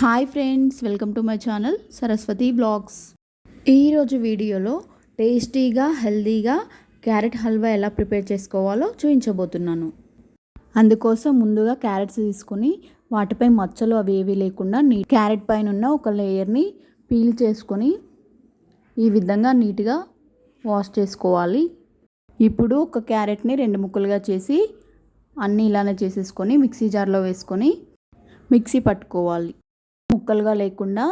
Hi friends welcome to my channel Saraswati blogs. ఈరోజు వీడియోలో టేస్టీగా హెల్తీగా క్యారెట్ హల్వా ఎలా ప్రిపేర్ చేసుకోవాలో చూపించబోతున్నాను అందుకోసం ముందుగా క్యారెట్స్ తీసుకొని వాటిపై మచ్చలు అవి ఏవి లేకుండా నీ క్యారెట్ పైన ఉన్న ఒక లేయర్ని పీల్ చేసుకొని ఈ విధంగా నీట్గా వాష్ చేసుకోవాలి. ఇప్పుడు ఒక క్యారెట్ని రెండు ముక్కలుగా చేసి అన్నీ ఇలానే చేసేసుకొని మిక్సీ జార్లో వేసుకొని మిక్సీ పట్టుకోవాలి. ముక్కలుగా లేకుండా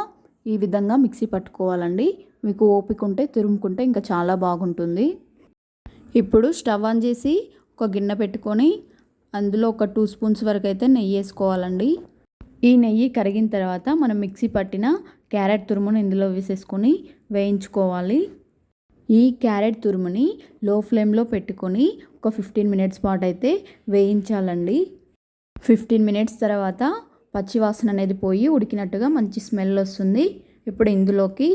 ఈ విధంగా మిక్సీ పట్టుకోవాలండి. మీకు ఓపిక ఉంటే తురుముకుంటే ఇంకా చాలా బాగుంటుంది. ఇప్పుడు స్టవ్ ఆన్ చేసి ఒక గిన్నె పెట్టుకొని అందులో ఒక టూ స్పూన్స్ వరకు అయితే నెయ్యి వేసుకోవాలండి. ఈ నెయ్యి కరిగిన తర్వాత మనం మిక్సీ పట్టిన క్యారెట్ తురుమును ఇందులో వేసేసుకొని వేయించుకోవాలి. ఈ క్యారెట్ తురుముని లో ఫ్లేమ్లో పెట్టుకొని ఒక ఫిఫ్టీన్ మినిట్స్ పాటు అయితే వేయించాలండి. ఫిఫ్టీన్ మినిట్స్ తర్వాత పచ్చివాసన అనేది పోయి ఉడికినట్టుగా మంచి స్మెల్ వస్తుంది. ఇప్పుడు ఇందులోకి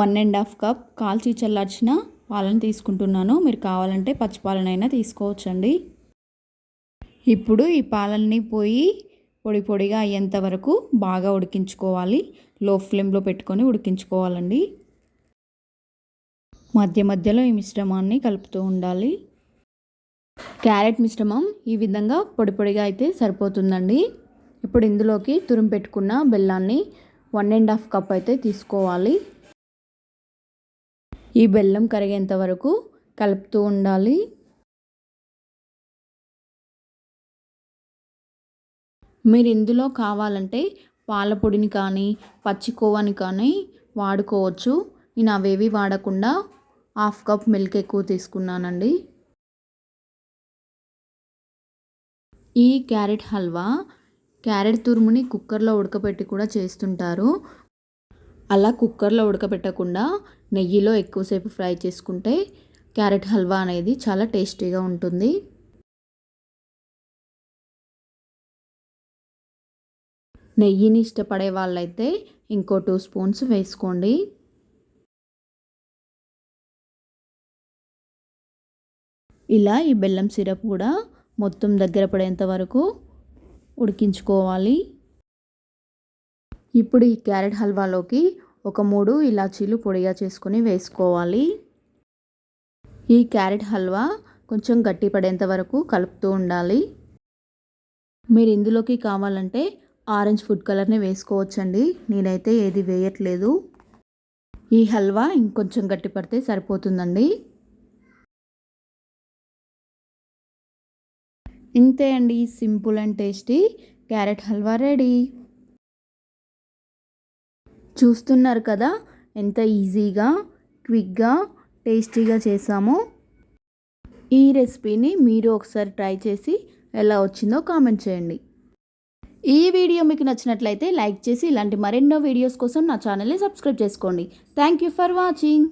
వన్ అండ్ హాఫ్ కప్ కాల్చి చల్లార్చిన పాలను తీసుకుంటున్నాను. మీరు కావాలంటే పచ్చి పాలనైనా తీసుకోవచ్చండి. ఇప్పుడు ఈ పాలన్నీ పోయి పొడి పొడిగా అయ్యేంత వరకు బాగా ఉడికించుకోవాలి. లో ఫ్లేమ్లో పెట్టుకొని ఉడికించుకోవాలండి. మధ్య మధ్యలో ఈ మిశ్రమాన్ని కలుపుతూ ఉండాలి. క్యారెట్ మిశ్రమం ఈ విధంగా పొడి పొడిగా అయితే సరిపోతుందండి. ఇప్పుడు ఇందులోకి తురిమి పెట్టుకున్న బెల్లాన్ని వన్ అండ్ హాఫ్ కప్ అయితే తీసుకోవాలి. ఈ బెల్లం కరిగేంత వరకు కలుపుతూ ఉండాలి. మీరు ఇందులో కావాలంటే పాలపొడిని కానీ పచ్చికోవని కానీ వాడుకోవచ్చు. నేను అవేవి వాడకుండా హాఫ్ కప్ మిల్క్ ఎక్కువ తీసుకున్నానండి. ఈ క్యారెట్ హల్వా క్యారెట్ తురుముని కుక్కర్లో ఉడకబెట్టి కూడా చేస్తుంటారు. అలా కుక్కర్లో ఉడకపెట్టకుండా నెయ్యిలో ఎక్కువసేపు ఫ్రై చేసుకుంటే క్యారెట్ హల్వా అనేది చాలా టేస్టీగా ఉంటుంది. నెయ్యిని ఇష్టపడే వాళ్ళైతే ఇంకో టూ స్పూన్స్ వేసుకోండి. ఇలా ఈ బెల్లం సిరప్ కూడా మొత్తం దగ్గర పడేంత వరకు ఉడికించుకోవాలి. ఇప్పుడు ఈ క్యారెట్ హల్వాలోకి ఒక మూడు ఇలాచీలు పొడిగా చేసుకొని వేసుకోవాలి. ఈ క్యారెట్ హల్వా కొంచెం గట్టి పడేంత వరకు కలుపుతూ ఉండాలి. మీరు ఇందులోకి కావాలంటే ఆరెంజ్ ఫుడ్ కలర్ని వేసుకోవచ్చండి. నేనైతే ఏది వేయట్లేదు. ఈ హల్వా ఇంకొంచెం గట్టి పడితే సరిపోతుందండి. ఇంతే అండి. Simple and tasty. Carrot halwa ready. చూస్తున్నారు కదా ఎంత ఈజీగా క్విక్గా టేస్టీగా చేసామో. ఈ రెసిపీని మీరు ఒకసారి ట్రై చేసి ఎలా వచ్చిందో కామెంట్ చేయండి. ఈ వీడియో మీకు నచ్చినట్లయితే లైక్ చేసి ఇలాంటి మరెన్నో వీడియోస్ కోసం నా ఛానల్ని సబ్స్క్రైబ్ చేసుకోండి. Thank you for watching.